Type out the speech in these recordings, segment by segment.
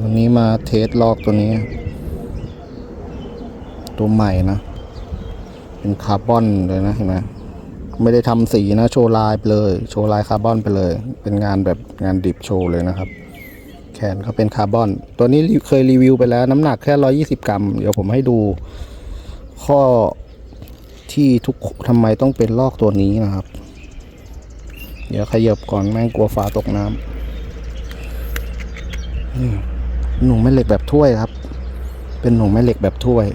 วันนี้มาเทสลอกตัวนี้ ตัวใหม่นะ เป็นคาร์บอนเลยนะเห็นไหมไม่ได้ทำสีนะ โชว์ลายไปเลย โชว์ลายคาร์บอนไปเลย เป็นงานแบบงานดิบโชว์เลยนะครับ แขนเขาเป็นคาร์บอน ตัวนี้เคยรีวิวไปแล้ว น้ำหนักแค่120กรัม เดี๋ยวผมให้ดู ข้อที่ทุกทำไมต้องเป็นลอกตัวนี้นะครับ เดี๋ยวขยับก่อนแม่งกลัวฟ้าตกน้ำ หนูแม่เหล็กแบบถ้วยครับ เป็นหนูแม่เหล็กแบบถ้วย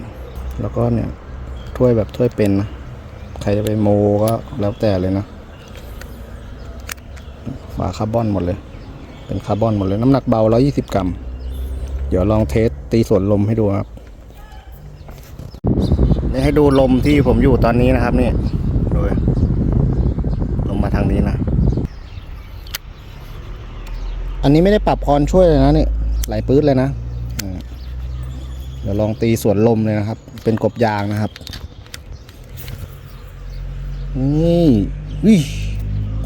แล้วก็เนี่ยถ้วยแบบถ้วยเป็นนะใครจะไปโมก็แล้วแต่เลยนะฝาคาร์บอนหมดเลย เป็นคาร์บอนหมดเลย น้ำหนักเบา 120 กรัม เดี๋ยวลองเทสตีส่วนลมให้ดูครับนี่ให้ดูลมที่ผมอยู่ตอนนี้นะครับนี่ดูดิลมมาทางนี้นะ อันนี้ไม่ได้ปรับคอนช่วยเลยนะเนี่ย ไหลปื๊ดเลยนะเดี๋ยวลองตีสวนลมเลยนะครับ เป็นกบยางนะครับนี่วิ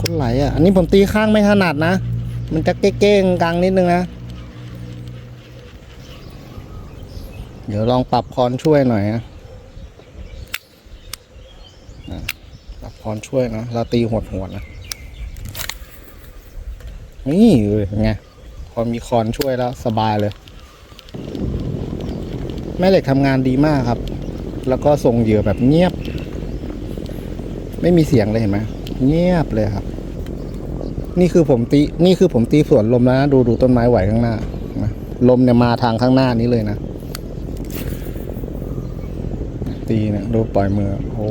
คนไหลอะ อันนี้ผมตีข้างไม่ถนัดนะ มันจะเก้งๆกลางนิดนึงนะ เดี๋ยวลองปรับคอนช่วยหน่อยนะปรับคอนช่วยนะเราตีหวดนะนี่เลยไง พอมีคอนช่วยแล้วสบายเลย แม่เหล็กทำงานดีมากครับ แล้วก็ส่งเหยื่อแบบเงียบ ไม่มีเสียงเลยเห็นไหมเงียบเลยครับ นี่คือผมตีนี่คือผมตีสวนลมแล้วนะดูดูต้นไม้ไหวข้างหน้าลมเนี่ยมาทางข้างหน้านี้เลยนะตีเนี่ยดูปล่อยมือโอ้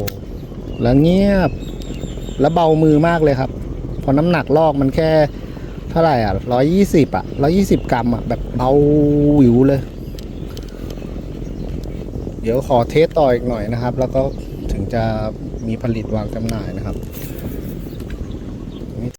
แล้วเงียบ แล้วเบามือมากเลยครับ พอน้ำหนักลอกมันแค่ เท่าไหร่อะร้อยยี่สิบอะร้อยี่สิบกรัมอะ แบบเบาหวิวเลย เดี๋ยวขอเทสต่ออีกหน่อยนะครับ แล้วก็ถึงจะมีผลิตวางจำหน่ายนะครับ